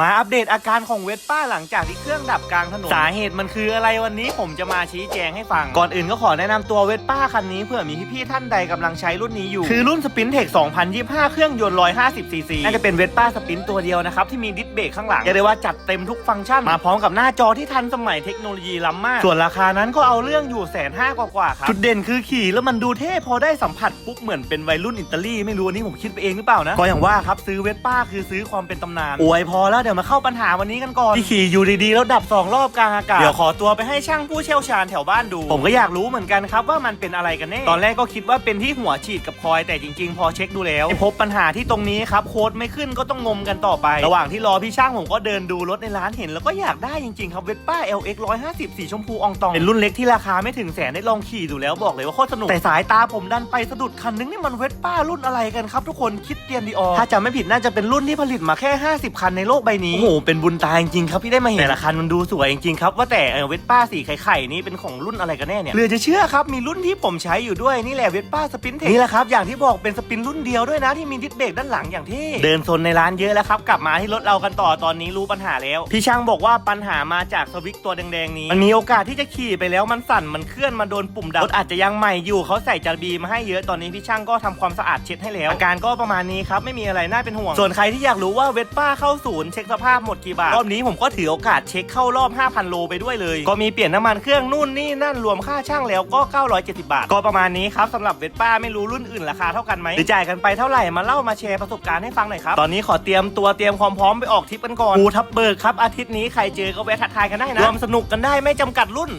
มาอัปเดตอาการของเวสป้าหลังจากที่เครื่องดับกลางถนน สาเหตุมันคืออะไรวันนี้ผมจะมาชี้แจงให้ฟัง ก่อนอื่นก็ขอแนะนำตัวเวสป้าคันนี้เผื่อมีพี่ๆท่านใดกำลังใช้รุ่นนี้อยู่ คือรุ่นสปินเทค2025 เครื่องยนต์150ซีซีน่าจะเป็นเวสป้าสปินตัวเดียวนะครับ ที่มีดิสเบรกข้างหลังเรียกได้ว่าจัดเต็มทุกฟังก์ชัน มาพร้อมกับหน้าจอที่ทันสมัยเทคโนโลยีล้ำมาก ส่วนราคานั้นก็เอาเรื่องอยู่แสนห้ากว่าๆครับจุดเด่นคือขี่แล้วมันดูเท่พอได้สัมผัสปุ๊บเหมือนเป็นวัยรุ่นอิตาลีไม่รู้อันนี้ผมคิดไปเองหรือเปล่านะก็อย่างว่าครับซื้อเวสป้าคือซื้อความเป็นตำนานอวยพอแล้วเดี๋ยวมาเข้าปัญหาวันนี้กันก่อนที่ขี่อยู่ดีๆแล้วดับ 2 รอบกลางอากาศเดี๋ยวขอตัวไปให้ช่างผู้เชี่ยวชาญแถวบ้านดู ผมก็อยากรู้เหมือนกันครับว่ามันเป็นอะไรกันแน่ตอนแรกก็คิดว่าเป็นที่หัวฉีดกับคอยแต่จริงๆ พอเช็คดูแล้วไม่พบปัญหาที่ตรงนี้ครับโค้ดไม่ขึ้นก็ต้องงมกันต่อไป ระหว่างที่รอพี่ช่างผมก็เดินดูรถในร้านเห็น แล้วก็อยากได้จริงๆครับเวสป้า LX 150สีชมพูอองตองเป็นรุ่นเล็กที่ราคาไม่ถึงแสนได้ลองขี่ดูแล้วบอกเลยว่าโคตรสนุกแต่สายตาผมดันไปสะดุดคันนึงนี่มันเวสป้ารุ่นอะไรกันครับทุกคนคิดเตียนดีออถ้าจำไม่ผิดน่าจะเป็นรุ่นที่ผลิตมาแค่ 50 คันในโลกใบนี้โอ้โหเป็นบุญตาจริงๆครับที่ได้มาเห็นแต่ละคันมันดูสวยจริงๆครับว่าแต่เวสป้าสีไข่ๆนี่เป็นของรุ่นอะไรกันแน่เนี่ยเหลือจะเชื่อครับมีรุ่นที่ผมใช้อยู่ด้วยนี่แหละเวสป้าสปินเทคนี่แหละครับอย่างที่บอกเป็นสปินรุ่นเดียวด้วยนะที่มีดิสเบรกด้านหลังอย่างที่เดินโซนในร้านเยอะแล้วครับกลับมาที่รถเรากันต่อตอนนี้รู้ปัญหาแล้ว พี่ช่างบอกว่าปัญหามาจากสวิตช์ตัวแดงๆนี้มันมีโอกาสที่จะขี่ไปแล้วมันสั่นมันเคลื่อนมาโดนปุ่มดับรถอาจจะยังใหม่อยู่เขาใส่จาบีมาให้เยอะตอนนี้พี่ช่างก็ทำความสะอาดเช็ดให้แล้วอาการก็ประมาณนี้ครับไม่มีอะไรน่าเป็นห่วงส่วนใครที่อยากรู้ว่าเวสป้าเข้าศูนย์เช็คสภาพหมดกี่บาท รอบนี้ผมก็ถือโอกาสเช็คเข้ารอบ 5,000 โลไปด้วยเลย ก็มีเปลี่ยนน้ำมันเครื่องนู่นนี่นั่นรวมค่าช่างแล้วก็ 970 บาท ก็ประมาณนี้ครับสำหรับเวสป้าไม่รู้รุ่นอื่นราคาเท่ากันไหมหรือจ่ายกันไปเท่าไหร่มาเล่ามาแชร์ประสบการณ์ให้ฟังหน่อยครับตอนนี้ขอเตรียมตัวเตรียมความพร้อมไปออกทริปกันก่อนภูทับเบิกครับอาทิตย์นี้ใครเจอก็แวะทักทายกันได้นะรวมสนุกกันได้ไม่จำกัดรุ่น